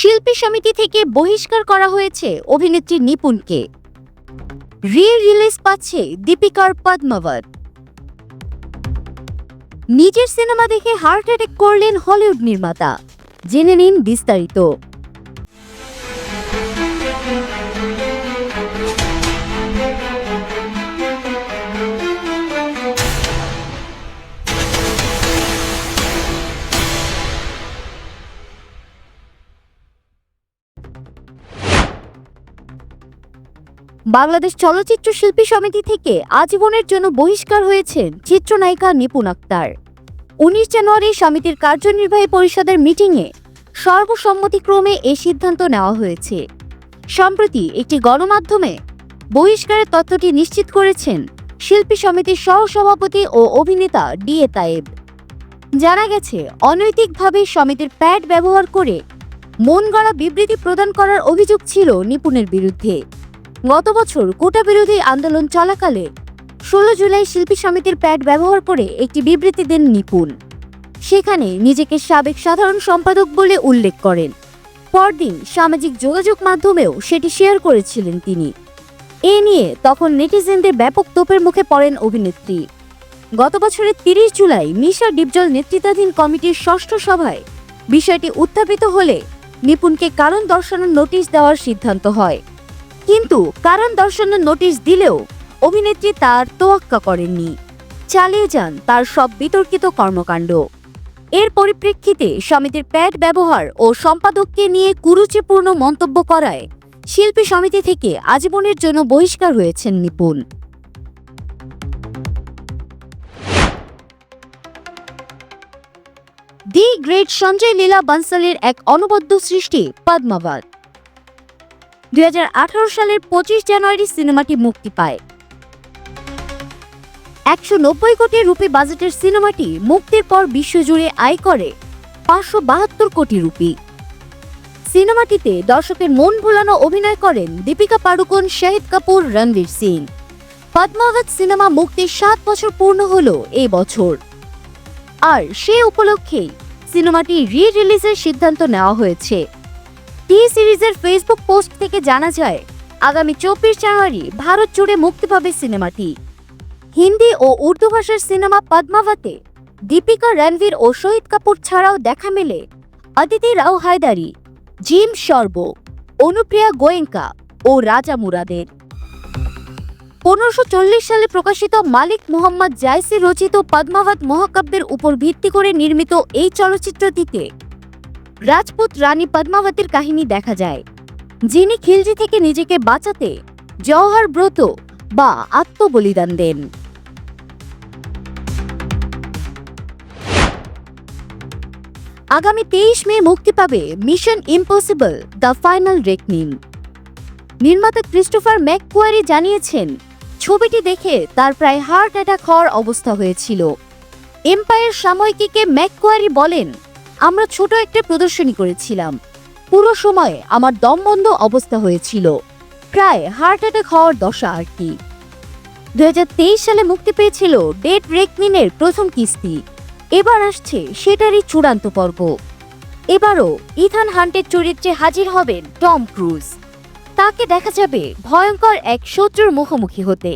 শিল্পী সমিতি থেকে বহিষ্কার করা হয়েছে অভিনেত্রী নিপুণকে। রি রিলিজ পাচ্ছে দীপিকার পদ্মাবত। নিজের সিনেমা দেখে হার্ট অ্যাটাক করলেন হলিউড নির্মাতা। জেনে নিন বিস্তারিত। বাংলাদেশ চলচ্চিত্র শিল্পী সমিতি থেকে আজীবনের জন্য বহিষ্কার হয়েছেন চিত্রনায়িকা নিপুণ আক্তার। উনিশ জানুয়ারি সমিতির কার্যনির্বাহী পরিষদের মিটিংয়ে সর্বসম্মতিক্রমে এ সিদ্ধান্ত নেওয়া হয়েছে। সম্প্রতি একটি গণমাধ্যমে বহিষ্কারের তথ্যটি নিশ্চিত করেছেন শিল্পী সমিতির সহসভাপতি ও অভিনেতা ডি এ তায়েব। জানা গেছে, অনৈতিকভাবে সমিতির প্যাড ব্যবহার করে মন গড়া বিবৃতি প্রদান করার অভিযোগ ছিল নিপুণের বিরুদ্ধে। গত বছর কোটা বিরোধী আন্দোলন চলাকালে ষোলো জুলাই শিল্পী সমিতির প্যাড ব্যবহার করে একটি বিবৃতি দেন নিপুণ। সেখানে নিজেকে সাবেক সাধারণ সম্পাদক বলে উল্লেখ করেন। পরদিন সামাজিক যোগাযোগ মাধ্যমেও সেটি শেয়ার করেছিলেন তিনি। এ নিয়ে তখন নেটিজেনদের ব্যাপক তোপের মুখে পড়েন অভিনেত্রী। গত বছরের তিরিশ জুলাই মিশা ডিপজল নেতৃত্বাধীন কমিটির ষষ্ঠ সভায় বিষয়টি উত্থাপিত হলে নিপুণকে কারণ দর্শানোর নোটিশ দেওয়ার সিদ্ধান্ত হয়। কিন্তু কারণ দর্শানোর নোটিশ দিলেও অভিনেত্রী তার তোয়াক্কা করেননি। চালিয়ে যান তার সব বিতর্কিত কর্মকাণ্ড। এর পরিপ্রেক্ষিতে সমিতির প্যাড ব্যবহার ও সম্পাদককে নিয়ে কুরুচিপূর্ণ মন্তব্য করায় শিল্পী সমিতি থেকে আজীবনের জন্য বহিষ্কার হয়েছেন নিপুণ। দি গ্রেট সঞ্জয় লীলা বানসালের এক অনবদ্য সৃষ্টি পদ্মাবাদ দুই হাজার আঠারো সালের পঁচিশ জানুয়ারি সিনেমাটি মুক্তি পায়। একশো নব্বই কোটি রুপি বাজেটের সিনেমাটি মুক্তির পর বিশ্বজুড়ে আয় করে পাঁচশো বাহাত্তর কোটি রুপি। সিনেমাটিতে দর্শকের মন ভোলানো অভিনয় করেন দীপিকা পাড়ুকোন, শাহিদ কাপুর, রণবীর সিং। পদ্মাবত সিনেমা মুক্তির সাত বছর পূর্ণ হল এই বছর। আর সে উপলক্ষেই সিনেমাটি রি রিলিজের সিদ্ধান্ত নেওয়া হয়েছে। টি সিরিজের ফেসবুক পোস্ট থেকে জানা যায়, আগামী চব্বিশ জানুয়ারি ভারত জুড়ে মুক্তি পাবে সিনেমাটি। হিন্দি ও উর্দু ভাষার সিনেমা পদ্মাবতে দীপিকা রণবীর ও শহীদ কাপুর ছাড়াও দেখা মেলে অদিতি রাও হায়দারি, জিম সর্ব অনুপ্রিয়া গোয়েঙ্কা ও রাজা মুরাদের। পনেরোশো সালে প্রকাশিত মালিক মোহাম্মদ জায়সি রচিত পদ্মাবত মহাকাব্যের উপর ভিত্তি করে নির্মিত এই চলচ্চিত্রটিতে রাজপুত রানী পদ্মাবতীর কাহিনী দেখা যায়, যিনি খিলজি থেকে নিজেকে বাঁচাতে জওহর ব্রত বা আত্মবলিদান দেন। আগামী তেইশ মে মুক্তি পাবে Mission Impossible the Final Reckoning. নির্মাতা ক্রিস্টোফার ম্যাককুয়ারি জানিয়েছেন, ছবিটি দেখে তার প্রায় হার্ট অ্যাটাক হওয়ার অবস্থা হয়েছিল। এম্পায়ার সাময়িকীকে ম্যাককুয়ারি বলেন আমরা ছোট একটা প্রদর্শনী করেছিলাম। পুরো সময়ে আমার দমবন্ধ অবস্থা হয়েছিল। প্রায় হার্ট অ্যাটাক হওয়ার দশা আর কি। দু হাজার তেইশ সালে মুক্তি পেয়েছিল ডেট রেকনিনের প্রথম কিস্তি। এবার আসছে সেটারই চূড়ান্ত পর্ব। এবারও ইথান হান্টের চরিত্রে হাজির হবেন টম ক্রুজ। তাকে দেখা যাবে ভয়ঙ্কর এক শত্রুর মুখোমুখি হতে।